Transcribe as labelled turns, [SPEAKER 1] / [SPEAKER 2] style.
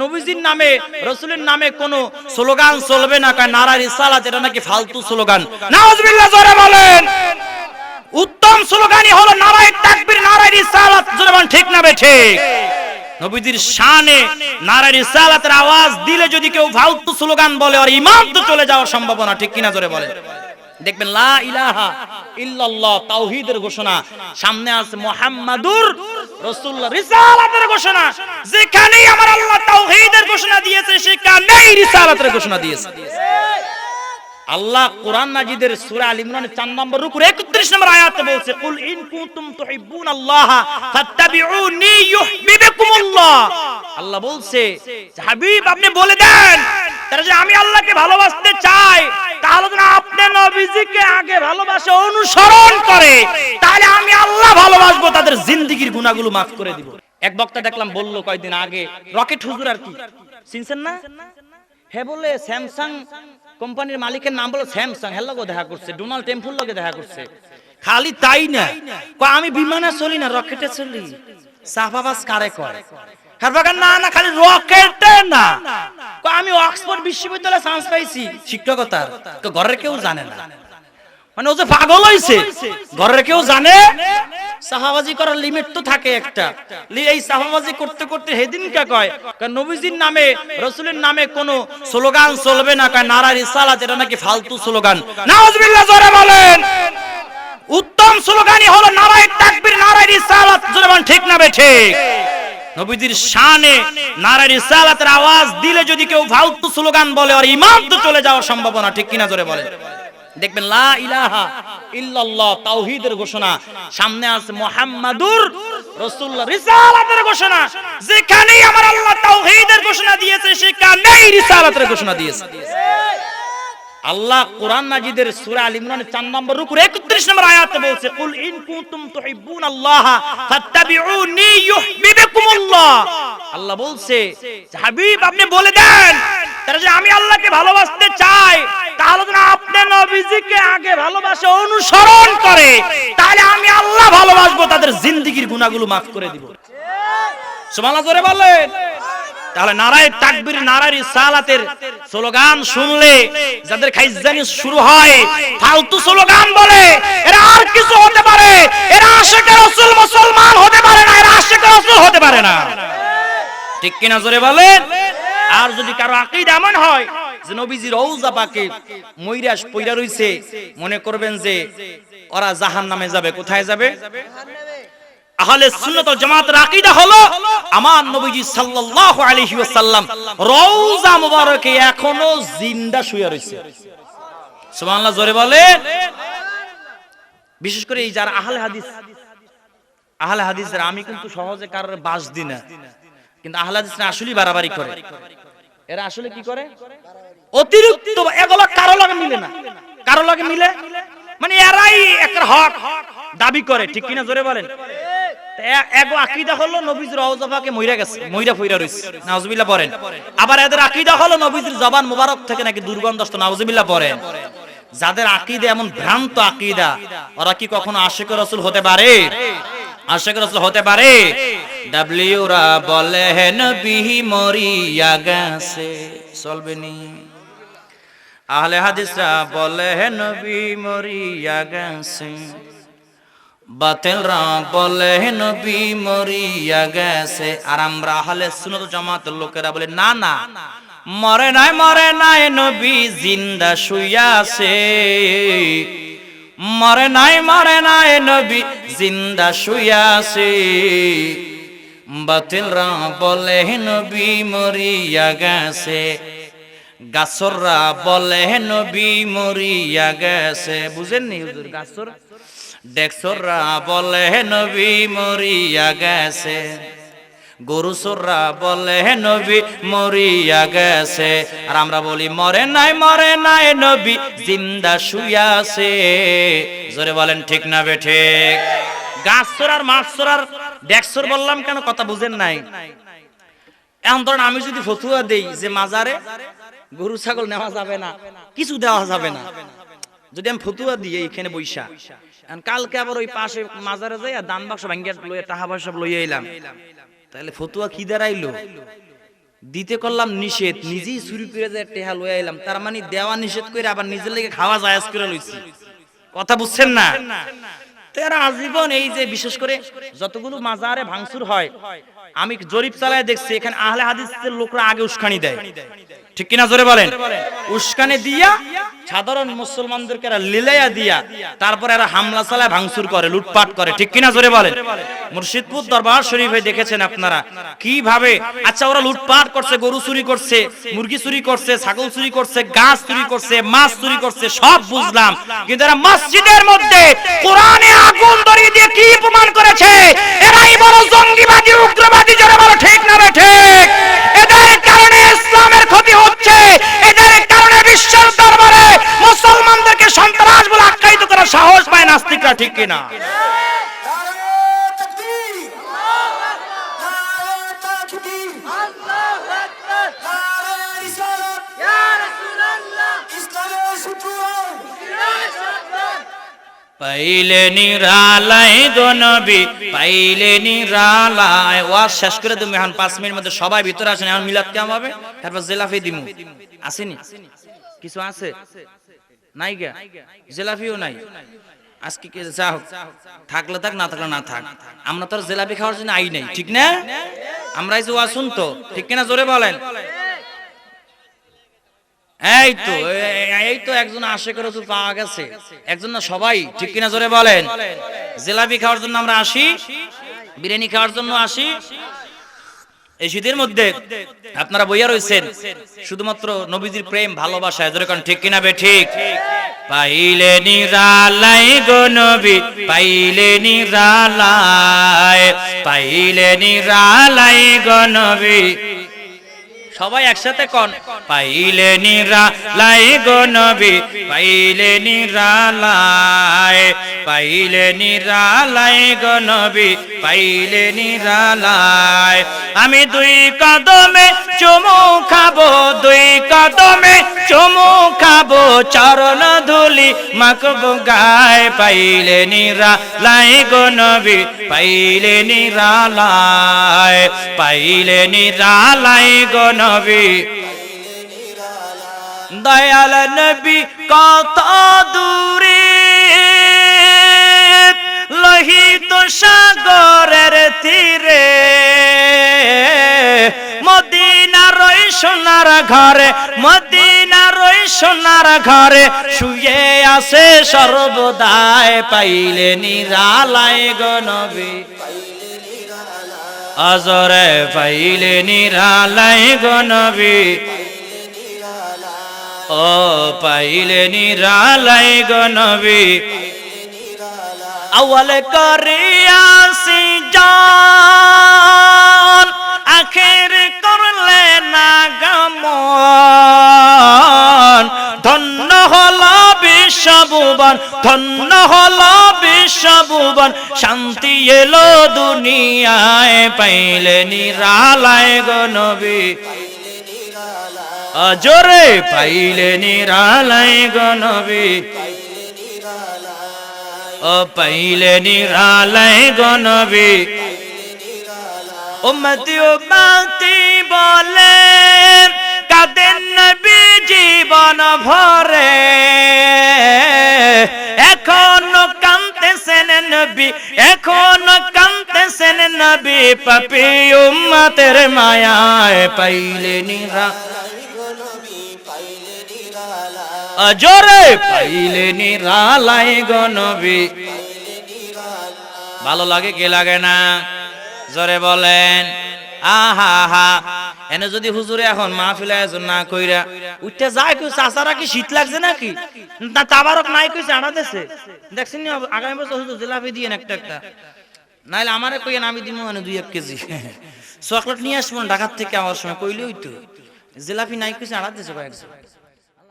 [SPEAKER 1] নবীজির নামে, রসুলের নামে কোনো স্লোগান চলবে না, কারণ নারা রিসালাত এটা নাকি ফালতু স্লোগান। বলেন। উত্তম স্লোগানই হলো নারায় তাকবীর, নারায় রিসালাত। ঠিক না ঠিক। নবীজির শানে নারায় আওয়াজ দিলে যদি কেউ ফালতু স্লোগান বলে আর ইমান তো চলে যাওয়ার সম্ভাবনা, ঠিক কিনা জোরে বলেন। দেখবেন, লা ইলাহা ইল্লাল্লাহ, তাওহীদের ঘোষণা, সামনে আছে মুহাম্মাদুর রাসূলুল্লাহ রিসালাতের ঘোষণা আমার আল্লাহ তাওহীদের ঘোষণা দিয়েছে, সেখানেই রিসালাতের ঘোষণা দিয়েছে। আল্লাহ কোরআন সূরা আল ইমরানের 4 নম্বর রুকুর 31 নম্বর আয়াতে বলছে, কুল ইন কুনতুম ফাত্তাবিউনি আল্লাহ বলছে হাবিব, আপনি বলে দেন, তারা যে আমি আল্লাহকে ভালোবাসতে চাই, তাহলে যেন আপনি নবীজিকে আগে ভালোবাসা অনুসরণ করে তাহলে আমি আল্লাহ ভালোবাসবো তাদের গুনাহগুলো maaf করে দিব। এক বক্তা দেখলাম বলল কয়েকদিন আগে, রকেট হুজুর আর কি? চিনছেন না? হে বলে, স্যামসাং কোম্পানির মালিকের নাম বলো স্যামসাং। হের লগে দেখা করছে, ডোনাল্ড টেম্পুর লগে দেখা করছে। খালি তাই না? আমি বিমানে চলি না, রকেটে চলি। সাফাবাস কারে কারবাগান না না, খালি রকেটে না। আমি অক্সফোর্ড বিশ্ববিদ্যালয়ে চান্স পাইছি। শিক্ষকতার। ঘরের কেউ জানে না। মানে ও যে পাগল হইছে ঘরের কেউ জানে? সাহাবাজি করার লিমিট তো থাকে একটা। এই সাহাবাজি করতে করতে হেদিন কে কয় কারণ নবীজির নামে রসুলের নামে কোন স্লোগান চলবে না কয় নারা রিসালাত এটা নাকি ফালতু স্লোগান। নাউজুবিল্লাহ জোরে বলেন। উত্তম স্লোগানই হলো নারায় তাকবীর নারায় রিসালাত। জোরে বলেন ঠিক না বে ঠিক? নবীজির শানে নারায় রিসালাতের আওয়াজ দিলে যদি কেউ ফালতু স্লোগান বলে আর ইমান তো চলে যাওয়ার সম্ভাবনা ঠিক কিনা জোরে বলেন? দেখবেন, লা ইলাহা ইল্লাল্লাহ, তাওহীদের ঘোষণা। সামনে আছে মুহাম্মাদুর রাসূলুল্লাহ, রিসালাতের ঘোষণা। যেখানেই আমার আল্লাহ তাওহীদের ঘোষণা দিয়েছে, সেখানেই রিসালাতের ঘোষণা দিয়েছে। আল্লাহ কোরআন মাজিদের সূরা আল ইমরানের 4 নম্বর রুকুর 31 নম্বর আয়াতে বলছে, কুল ইন কুনতুম তুহিব্বুন আল্লাহ ফাত্তাবিউনি ইউহিব্বুকুমুল্লাহ। আল্লাহ বলছে, হাবিব, আপনি বলে দেন, তারা যে আমি আল্লাহকে ভালোবাসতে চাই তাহলে যেন আপনি নবীজিকে আগে ভালোবাসা, অনুসরণ করে, তাহলে আমি আল্লাহ ভালোবাসবো, তাদের জিন্দেগীর গুনাহগুলো maaf করে দিব। সুবহানাল্লাহ, জোরে বলেন। তাহলে নারায় তাকবীর, নারায় সালাতের স্লোগান শুনলে যাদের খাইজানি শুরু হয়, ফালতু স্লোগান বলে, এরা আর কিছু হতে পারে। এরা আশেকের রাসূল মুসলমান হতে পারে না, এরা আশেকের রাসূল হতে পারে না। ঠিক কিনা, জোরে বলেন? আর যদি কারও আকীদা এমন হয় যে নবীজি রওজা পাকে ময়রাস পইরা রইছে, মনে করবেন যে ওরা জাহান্নামে যাবে। কোথায় যাবে? আহলে সুন্নাত ওয়াল জামাতের আকীদা হলো আমার নবীজি সাল্লাল্লাহু আলাইহি ওয়াসাল্লাম রওজা মুবারকে এখনও জিন্দা শুয়ে রইছে। সুবহানাল্লাহ, জোরে বলে। বিশেষ করে এই যারা আহলে হাদিস, আহলে হাদিসরা আমি কিন্তু সহজে কারোর বাস দিই না। কিন্তু আহলে হাদিসরা আসলেই বাড়াবাড়ি করে। এরা আসলে কি করে? অতিরিক্ত এগুলো কারও লাগে মিলে না। কারও লাগে মিলে? মানে এরাই একটা হক দাবি করে, ঠিক কিনা জোরে বলেন? আবার এদের জবান মোবারক থেকে নাকি দুর্গন্ধ যাদের আকীদা এমন ভ্রান্ত আকীদা, ওরা কি কখনো আশিক রাসূল হতে পারে? আশিক রাসূল হতে পারে। ডাব্লিউরা বলে নবী মরিয়া গেছে চলবে নি। আহলে হাদিসরা বলে নবী মরিয়া গেছে বাতিলরা বলে নবী মরিয়া গেছে আর আমরা আহলে সুন্নাত জামাতের লোকেরা বলে, না না, মরে নাই মরে নাই, নবী জিন্দা শুইয়া আছে মরে নাই মরে নাই নবী, জিন্দা শুইয়া আছে। বাতিলরা বলে নবী, মরিয়া গেছে। গাছররা বলে নবী, মরিয়া গেছে। বুঝেননি হুজুর গাছর? ডেক্সররা বলে নবী, মরিয়া গেছে। গরুসররা বলে নবী, মরিয়া গেছে। আর আমরা বলি, মরে নাই মরে নাই নবী, জিন্দা শুইয়া আছে। জোরে বলেন, ঠিক না বে, ঠিক। গাছর আর মাছর আর ডেক্সর বললাম কেন, কথা বুঝেন নাই। এখন ধরেন আমি যদি ফতুয়া দেই যে মাজারে, গরু, ছাগল নেওয়া যাবে না, কিছু দেওয়া যাবে না। যদি আমি ফতুয়া দিই এইখানে বৈশা কালকে আবার ওই পাশে মাজারে যাই আর দান বাক্স ভাঙ্গিয়া লইয়া, টাকা পয়সা লইয়া এলাম তাহলে ফতুয়া কি দাঁড়াইলো? দিতে করলাম নিষেধ, নিজেই চুরি করে যে টেহা লয়ে আইলাম, তার মানে দেওয়া নিষেধ করে আবার নিজের লেগে খাওয়া জায়াজ করে লইছি। কথা বুঝছেন না? তারা আজীবন এই যে বিশেষ করে যতগুলো মাজারে ভাঙচুর হয়, আমি জরিপ চালায় দেখছি, এখানে আহলে হাদিসের লোকরা আগে উস্কানি দেয়। ঠিক কিনা জোরে বলেন? উস্কানি দিয়া সাধারণ মুসলমানদেরকে এরা লিলাইয়া দিয়া তারপর এরা হামলা চালায় ভাঙচুর করে লুটপাট করে। ঠিক কিনা জোরে বলেন? মুর্শিদপুর দরবার শরীফে দেখেছেন আপনারা কীভাবে আচ্ছা ওরা লুটপাট করছে গরু চুরি করছে মুরগি চুরি করছে ছাগল চুরি করছে গাছ চুরি করছে মাছ চুরি করছে সব বুঝলাম। কিন্তু এরা মসজিদের মধ্যে কোরআনে আগুন ধরিয়ে দিয়ে কি প্রমাণ করেছে? এরাই বড় জঙ্গিবাদী উগ্রবাদী নাস্তিকরা ঠিক কিনা? পাইলে নিরালায় গো নবী, পাইলে নিরালায়। ওয়াজ শেষ করে তুমি এখন পাঁচ মিনিট মধ্যে সবাই ভিতরে আসেন, এখন মিলাদ কেমন হবে? তারপর জেলাফি দিমু। আসেনি? কিছু আছে? নাই গা? জেলাফিও নাই? আজকে কে যা হোক, থাকলে থাক, না থাকলে না থাক। আমরা তো জেলাপি খাওয়ার জন্য আই নাই, ঠিক না? আমরা এই যে ওয়াজ শুনতো, ঠিক কিনা জোরে বলেন? এই তো এই তো একজন আশেকের রসুল পাওয়া গেছে। একজন না সবাই, ঠিক কিনা জোরে বলেন? জিলাপি খাওয়ার জন্য আমরা আসি, বিরিয়ানি খাওয়ার জন্য আসি এই শীতের মধ্যে আপনারা বইয়া রয়েছেন, শুধুমাত্র নবীজির প্রেম, ভালোবাসা এদের ঠিক কিনা বে ঠিক? পাইলে নিরালাই গো নবী, পাইলে নিরালায়, পাইলে নিরালাই গো নবী সবাই একসাথে কন। পাইলে নিরা লাই গো নবী, পাইলে নিরালায় পাইলে নিরালাই গো নবী, পাইলে নিরালায় আমি দুই কদমে চুমু খাব, দুই কদমে চুমু খাব, চরণ ধুলি মাখবো গায়। পাইলে নিরা লাই গো নবী, পাইলে নিরালায় পাইলে নিরালাই গো নবী। দয়াল নবী কত দূরে, লোহিত সাগরের তীরে, মদিনার ওই সোনার ঘরে, মদিনার ওই সোনার ঘরে শুয়ে আছে সর্বদায় পাইলে নিরালায় গো অজরে পাইলে নিরালায় গো নবী। ও পাইলে নিরালায় গো নবী। আওয়াল করিয়াসি জান, আখের করলে না গমন ধন্য হল বিশ্বভুবন ধন্য হল বিশ্বভুবন শান্তি এলো দুনিয়ায়, পাইলে নিরালায় গো নবী। অজরে পাইলে নিরালায় গো ও পাইলে নিরালায় গো নবী। উম্মতি উম্মতি বলে কাদের নবী জীবন ভরে। এখনও কান্তেছেন নবী, এখনও কান্তেছেন নবী, পাপি উম্মতের মায়ায় পাইলে নিরা অজরে পাইলে নিরালায় গো নবী। ভালো লাগে কে লাগে না? জোরে বলেন, আহা হা। এনে যদি হুজুরে এখন মাহফিল আয়োজন না কইরা উঠতে যায় কই, চাচারা কি শীত লাগছে নাকি? না, তাবারক নাই কইছে চাড়া দেশে দেখছেন আগামী বছর হুজুর জিলাপি দিয়ে একটা একটা। নাইলে আমারে কইয়েন, আমি দিব মানে দুই এক কেজি। চকলেট নিয়ে আসব ঢাকার থেকে আমার সময় কইলেই তো জিলাপি নাই কইছে, আড়া দেশে কয়েকজন।